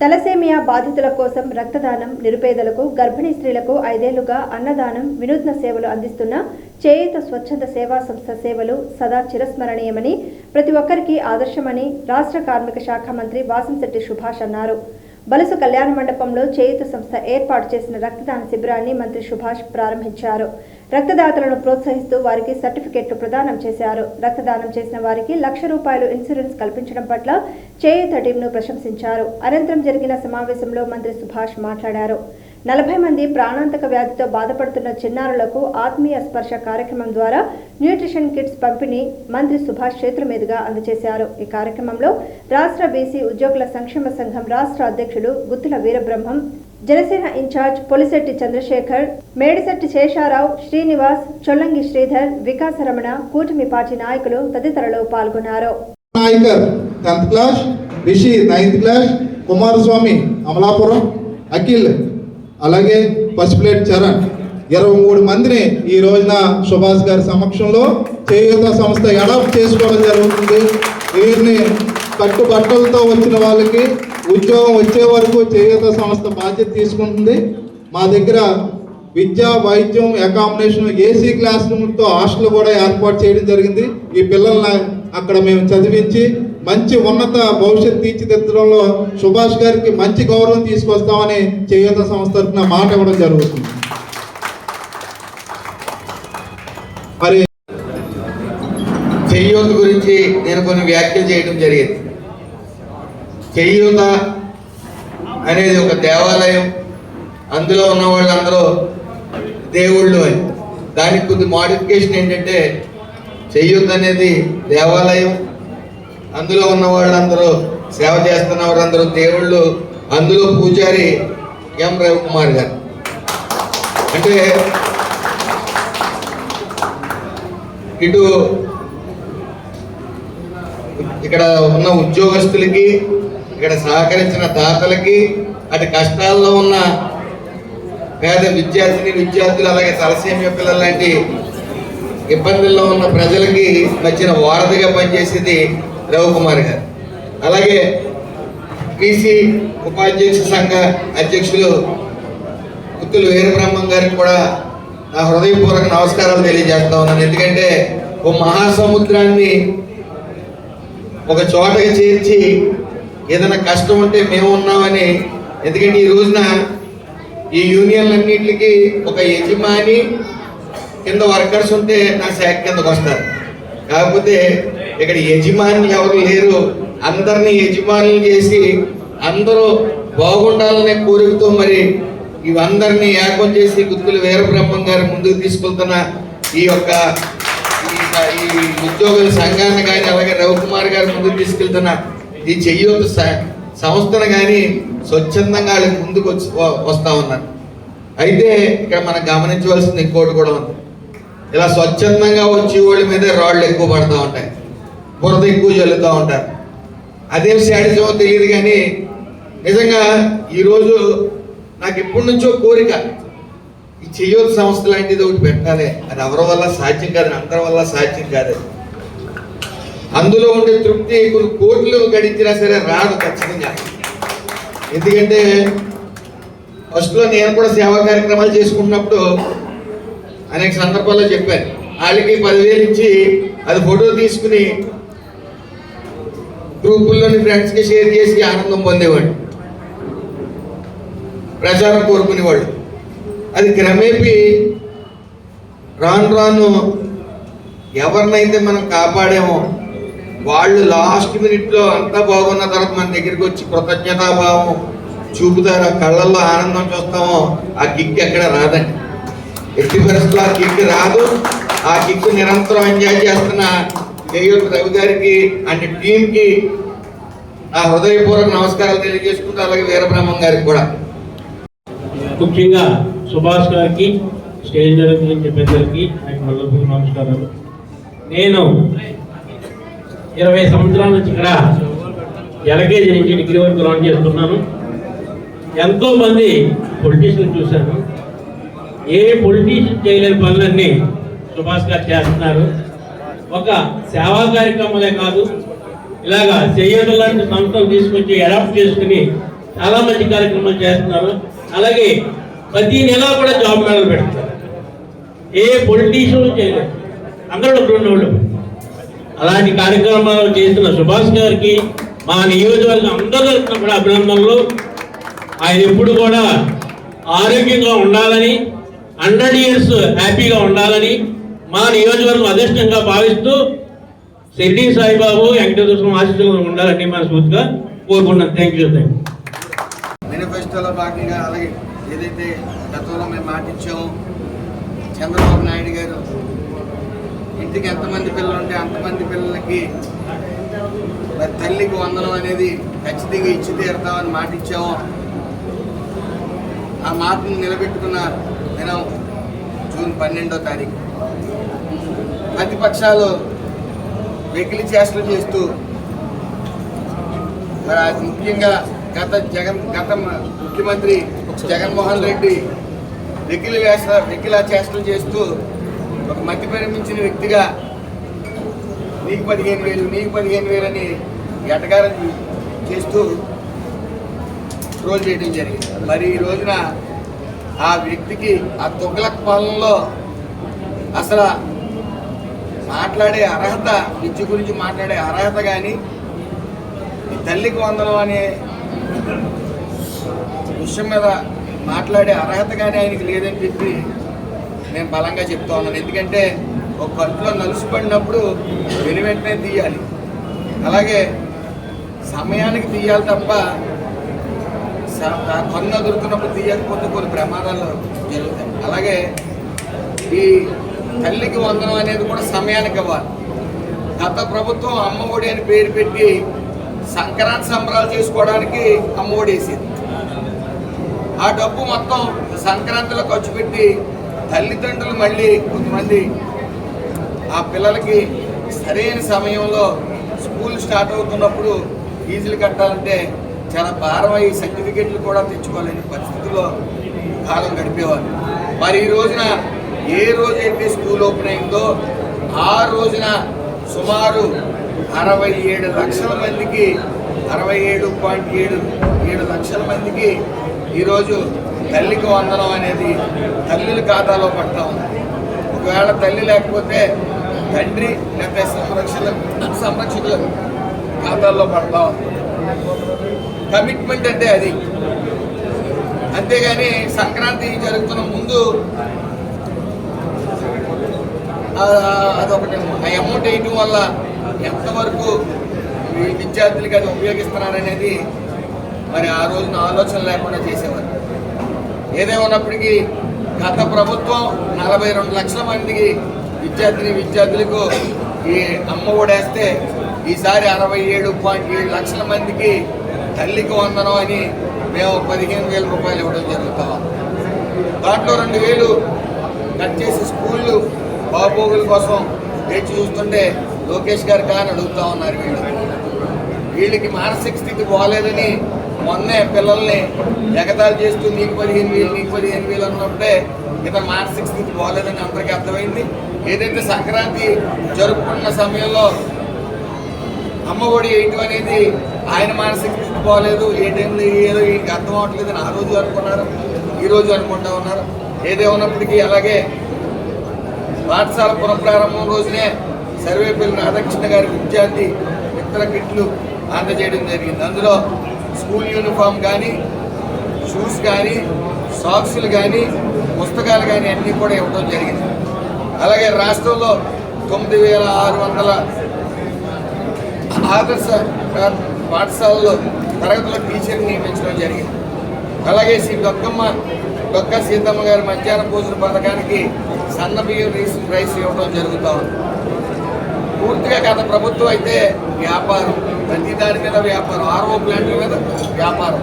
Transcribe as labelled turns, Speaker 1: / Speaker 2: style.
Speaker 1: Thalassemia బాధితుల కోసం రక్తదానం నిరుపేదలకు గర్భిణీ స్త్రీలకు ఐదేళ్ళుగా అన్నదానం వినూత్న సేవలు అందిస్తున్న చేయుత స్వచ్ఛంద సేవా సంస్థ సేవలు సదా చిరస్మరణీయమని ప్రతి ఒక్కరికి ఆదర్శమని రాష్ట్ర కార్మిక శాఖ మంత్రి వాసంశెట్టి సుభాష్ అన్నారు. బలసు కళ్యాణ మండపంలో చేయుత సంస్థ ఏర్పాటు చేసిన రక్తదాన శిబిరాన్ని మంత్రి సుభాష్ ప్రారంభించారు. రక్తదాతలను ప్రోత్సహిస్తూ వారికి సర్టిఫికెట్లు ప్రదానం చేశారు. రక్తదానం చేసిన వారికి లక్ష రూపాయలు ఇన్సూరెన్స్ కల్పించడం పట్ల చేయుత టీంను ప్రశంసించారు. అనంతరం జరిగిన సమావేశంలో మంత్రి సుభాష్ మాట్లాడారు. నలభై మంది ప్రాణాంతక వ్యాధితో బాధపడుతున్న చిన్నారులకు ఆత్మీయ స్పర్శ కార్యక్రమం ద్వారా న్యూట్రిషన్ కిట్స్ పంపిణీ మంత్రి సుభాష్ చేతుల మీదుగా అందజేశారు. ఈ కార్యక్రమంలో రాష్ట్ర బీసీ ఉద్యోగుల సంక్షేమ సంఘం రాష్ట్ర అధ్యక్షులు గుత్తుల వీరబ్రహ్మం జనసేన ఇన్ఛార్జ్ పొలిశెట్టి చంద్రశేఖర్ మేడిశెట్టి శేషారావు శ్రీనివాస్ చొల్లంగి శ్రీధర్ వికాసరమణ కూటమి పార్టీ నాయకులు తదితరులు పాల్గొన్నారు.
Speaker 2: Nayakar tenth class Rishi ninth class Kumaraswamy Amalapuram Akhil అలాగే పసిప్లేట్ చరణ్. ఇరవై మూడు మందిని ఈ రోజున సుభాష్ గారి సమక్షంలో చేయూత సంస్థ అడాప్ట్ చేసుకోవడం జరుగుతుంది. వీరిని కట్టుబట్టలతో వచ్చిన వాళ్ళకి ఉద్యోగం వచ్చే వరకు చేయూత సంస్థ బాధ్యత తీసుకుంటుంది. మా దగ్గర విద్య వైద్యం అకామిడేషన్ ఏసీ క్లాస్ రూమ్తో హాస్టల్ కూడా ఏర్పాటు చేయడం జరిగింది. ఈ పిల్లల్ని అక్కడ మేము చదివించి మంచి ఉన్నత భవిష్యత్ తీర్చిదిద్దడంలో సుభాష్ గారికి మంచి గౌరవం తీసుకొస్తామని చేయూత సంస్థ తరఫున మాట ఇవ్వడం జరుగుతుంది. మరి
Speaker 3: చెయ్యూత గురించి నేను కొన్ని వ్యాఖ్యలు చేయడం జరిగింది. చెయ్యూత అనేది ఒక దేవాలయం. అందులో ఉన్న వాళ్ళందరూ దేవుళ్ళు అని. దానికి కొద్ది మోడిఫికేషన్ ఏంటంటే చెయ్యూత అనేది దేవాలయం అందులో ఉన్న వాళ్ళందరూ సేవ చేస్తున్న వారందరూ దేవుళ్ళు. అందులో పూజారి ఎం రవికుమార్ గారు. అంటే ఇటు ఇక్కడ ఉన్న ఉద్యోగస్తులకి ఇక్కడ సహకరించిన దాతలకి అటు కష్టాల్లో ఉన్న పేద విద్యార్థిని విద్యార్థులు అలాగే తలసేమియ పిల్లల లాంటి ఇబ్బందుల్లో ఉన్న ప్రజలకి మధ్యన వారధిగా పనిచేసేది రవికుమార్ గారు. అలాగే బీసీ ఉపాధ్యక్ష సంఘ అధ్యక్షులు గుత్తులు వీరబ్రహ్మం గారికి కూడా నా హృదయపూర్వక నమస్కారాలు తెలియజేస్తా ఉన్నాను. ఎందుకంటే ఓ మహాసముద్రాన్ని ఒక చోటకి చేర్చి ఏదైనా కష్టం ఉంటే మేము ఉన్నామని ఎందుకంటే ఈ రోజున ఈ యూనియన్లన్నింటికి ఒక యజమాని కింద వర్కర్స్ ఉంటే నా శాఖ కిందకు వస్తారు. కాకపోతే ఇక్కడ యజమాని ఎవరు లేరు. అందరినీ యజమానులు చేసి అందరూ బాగుండాలనే కోరికతో మరి ఇవందరినీ ఏకం చేసి గుత్తులు వీరబ్రహ్మం గారు ముందుకు తీసుకెళ్తున్న ఈ యొక్క ఈ ఉద్యోగుల సంఘాన్ని కానీ అలాగే రవికుమార్ గారు ముందుకు తీసుకెళ్తున్న ఈ చెయ్యూత సంస్థను కానీ స్వచ్ఛందంగా వాళ్ళకి ముందుకు వచ్చి వస్తూ ఉన్నారు. అయితే ఇక్కడ మనం గమనించవలసింది ఇంకోటి కూడా ఉంది. ఇలా స్వచ్ఛందంగా వచ్చే వాళ్ళ మీద రాళ్ళు ఎక్కువ పడుతూ ఉంటాయి. బురద ఎక్కువ చల్లుతూ ఉంటారు. అదేం శాడిజమో తెలియదు కానీ నిజంగా ఈరోజు నాకు ఎప్పటి నుంచో కోరిక ఈ చెయ్యూత సంస్థ లాంటిది ఒకటి పెట్టాలి. అది ఎవరి వల్ల సాధ్యం కాదు అందరి వల్ల సాధ్యం కాదు. అందులో ఉండే తృప్తి కొన్ని కోట్లు గడించినా సరే రాదు ఖచ్చితంగా. ఎందుకంటే ఫస్ట్లో నేను కూడా సేవా కార్యక్రమాలు చేసుకున్నప్పుడు అనేక సందర్భాల్లో చెప్పాను. వాళ్ళకి పదివేలు ఇచ్చి అది ఫోటో తీసుకుని గ్రూపుల్లోని ఫ్రెండ్స్కి షేర్ చేసి ఆనందం పొందేవాడు. ప్రచారం కోరుకునేవాళ్ళు అది క్రమేపీ రాను రాను ఎవరినైతే మనం కాపాడామో వాళ్ళు లాస్ట్ మినిట్లో అంతా బాగున్న తర్వాత మన దగ్గరికి వచ్చి కృతజ్ఞతాభావం చూపుతారు. ఆ కళ్ళల్లో ఆనందం చూస్తామో ఆ కిక్ ఎక్కడ రాదండి. ఎట్టి పరిస్థితుల్లో ఆ కిక్ రాదు. ఆ కిక్ నిరంతరం ఎంజాయ్ చేస్తున్న కేయూర్ రవి గారికి అండ్ టీంకి నా హృదయపూర్వక నమస్కారాలు తెలియజేసుకుంటూ అలాగే వీరబ్రహ్మం గారికి కూడా.
Speaker 4: ముఖ్యంగా సుభాష్ గారికి స్టేజ్ గురించి పెద్దలకి ఆయన నమస్కారాలు. నేను ఇరవై సంవత్సరాల నుంచి ఇక్కడ ఎల్కేజీ నుంచి డిగ్రీ వరకు లాంచ్ చేస్తున్నాను. ఎంతో మంది పొలిటీషియన్ చూశాను. ఏ పొలిటీషియన్ చేయలేని పనులన్నీ సుభాష్ గారు చేస్తున్నారు. ఒక సేవా కార్యక్రమాలే కాదు ఇలాగా చెయ్యడం లాంటి సంస్థలు తీసుకొచ్చి అడాప్ట్ చేసుకుని చాలా మంచి కార్యక్రమాలు చేస్తున్నారు. అలాగే ప్రతి నెల కూడా జాబ్ మేళలు పెడతారు ఏ పొలిటీషియన్ చేయలేదు. అందరూ రెండు అలాంటి కార్యక్రమాలు చేస్తున్న సుభాష్ గారికి మా నియోజకవర్గం అందరూ కూడా అభినందనలు. ఆయన ఎప్పుడు కూడా ఆరోగ్యంగా ఉండాలని హండ్రెడ్ ఇయర్స్ హ్యాపీగా ఉండాలని మా నియోజకవర్గం అదృష్టంగా భావిస్తూ షిర్డీ సాయిబాబు వెంకటేశ్వర స్వామి ఆశీస్సులు ఉండాలని మనస్ఫూర్తిగా కోరుకున్నాను థ్యాంక్ యూ థ్యాంక్
Speaker 3: మేనిఫెస్టోలో భాగంగా అలాగే ఏదైతే గతంలో మేము మాటిచ్చామో చంద్రబాబు నాయుడు గారు ఇంటికి ఎంతమంది పిల్లలు ఉంటే అంతమంది పిల్లలకి మరి తల్లికి వందనం అనేది ఖచ్చితంగా ఇచ్చి తీరుతామని మాటిచ్చామో ఆ మాటను నిలబెట్టుకున్న దినం జూన్ పన్నెండో తారీఖు. ప్రతిపక్షాలు వెకిలి చేష్టలు చేస్తూ ముఖ్యంగా గత జగన్ గత ముఖ్యమంత్రి జగన్మోహన్ రెడ్డి వెకిలి వేష వెకిల చేష్టలు చేస్తూ ఒక మతి పరిమించిన వ్యక్తిగా నీకు పదిహేను వేలు నీకు పదిహేను వేలు అని ఎటగారం చేస్తూ ట్రోల్ చేయడం జరిగింది. మరి ఈ రోజున ఆ వ్యక్తికి ఆ తొగలక్ పాలనలో అసలు మాట్లాడే అర్హత విద్య గురించి మాట్లాడే అర్హత కానీ ఈ తల్లికి వందనం అనే విషయం మీద మాట్లాడే అర్హత కానీ ఆయనకి లేదని చెప్పి నేను బలంగా చెప్తా ఉన్నాను. ఎందుకంటే ఒక కడుపులో నలుసుపడినప్పుడు వెను వెంటనే తీయాలి. అలాగే సమయానికి తీయాలి తప్ప స- కన్ను దొరుకుతున్నప్పుడు తీయకపోతే కొన్ని ప్రమాదాలు జరుగుతాయి. అలాగే ఈ తల్లికి వందనం అనేది కూడా సమయానికి ఇవ్వాలి. గత ప్రభుత్వం అమ్మ ఒడి అని పేరు పెట్టి సంక్రాంతి సంబరాలు చేసుకోవడానికి అమ్మ ఒడి వేసింది. ఆ డబ్బు మొత్తం సంక్రాంతిలో ఖర్చు పెట్టి తల్లిదండ్రులు మళ్ళీ కొంతమంది ఆ పిల్లలకి సరైన సమయంలో స్కూల్ స్టార్ట్ అవుతున్నప్పుడు ఫీజులు కట్టాలంటే చాలా భారమై సర్టిఫికెట్లు కూడా తెచ్చుకోలేని పరిస్థితుల్లో కాలం గడిపేవారు మరి ఈ రోజున ఏ రోజైతే స్కూల్ ఓపెన్ అయిందో ఆ రోజున సుమారు అరవై ఏడు లక్షల మందికి అరవై ఏడు పాయింట్ ఏడు ఏడు లక్షల మందికి ఈరోజు తల్లికి వందనం అనేది తల్లుల ఖాతాలో పడతా ఉంది. ఒకవేళ తల్లి లేకపోతే తండ్రి లేకపోతే సంరక్షణ సంరక్షకుల ఖాతాల్లో పడతా ఉంది. కమిట్మెంట్ అంటే అది. అంతేగాని సంక్రాంతి జరుగుతున్న ముందు అదొకటి ఆ అమౌంట్ వేయటం వల్ల ఎంతవరకు ఈ విద్యార్థులకి అది ఉపయోగిస్తున్నారనేది మరి ఆ రోజున ఆలోచన లేకుండా చేసేవారు. ఏదేమన్నప్పటికీ గత ప్రభుత్వం నలభై రెండు లక్షల మందికి విద్యార్థిని విద్యార్థులకు ఈ అమ్మ ఓడేస్తే ఈసారి అరవై ఏడు పాయింట్ ఏడు లక్షల మందికి తల్లికి వందనం అని మేము పదిహేను వేల రూపాయలు ఇవ్వడం జరుగుతాం దాంట్లో రెండు వేలు కట్ చేసి స్కూళ్ళు బాబోగుల కోసం వేచి చూస్తుంటే లోకేష్ గారు కానీ అడుగుతా ఉన్నారు వీళ్ళు. వీళ్ళకి మానసిక స్థితి బాగాలేదని మొన్నే పిల్లల్ని ఎగతాలు చేస్తూ నీకు పదిహేను వేలు నీకు పదిహేను వేలు అన్నప్పుడే ఇతను మానసిక స్థితి బాగాలేదని అందరికీ అర్థమైంది. ఏదైతే సంక్రాంతి జరుపుకున్న సమయంలో అమ్మ ఒడి వేయటం అనేది ఆయన మానసిక స్థితి బాగాలేదు ఏ టైంలో ఏదో ఈయనకి అర్థం అవ్వట్లేదు అని ఆ రోజు అనుకున్నారు ఈ రోజు అనుకుంటా ఉన్నారు. ఏదేమన్నప్పటికీ అలాగే పాఠశాల పునఃప్రారంభం రోజునే సర్వేపల్లి రాధాకృష్ణ గారి విద్యార్థి మిత్ర కిట్లు అందజేయడం జరిగింది. అందులో స్కూల్ యూనిఫామ్ కానీ షూస్ కానీ సాక్సులు కానీ పుస్తకాలు కానీ అన్నీ కూడా ఇవ్వడం జరిగింది. అలాగే రాష్ట్రంలో తొమ్మిది వేల ఆరు వందల ఆదర్శ పాఠశాలలో తరగతుల టీచర్ని నియమించడం జరిగింది. అలాగే శ్రీ దొక్కమ్మ దొక్క సీతమ్మ గారి మధ్యాహ్న భోజన పథకానికి సన్న బియ్యం రైస్ రైస్ ఇవ్వడం జరుగుతూ ఉంది. పూర్తిగా గత ప్రభుత్వం అయితే వ్యాపారం ప్రతి దాని మీద వ్యాపారం ఆర్ఓ ప్లాంట్ల మీద వ్యాపారం.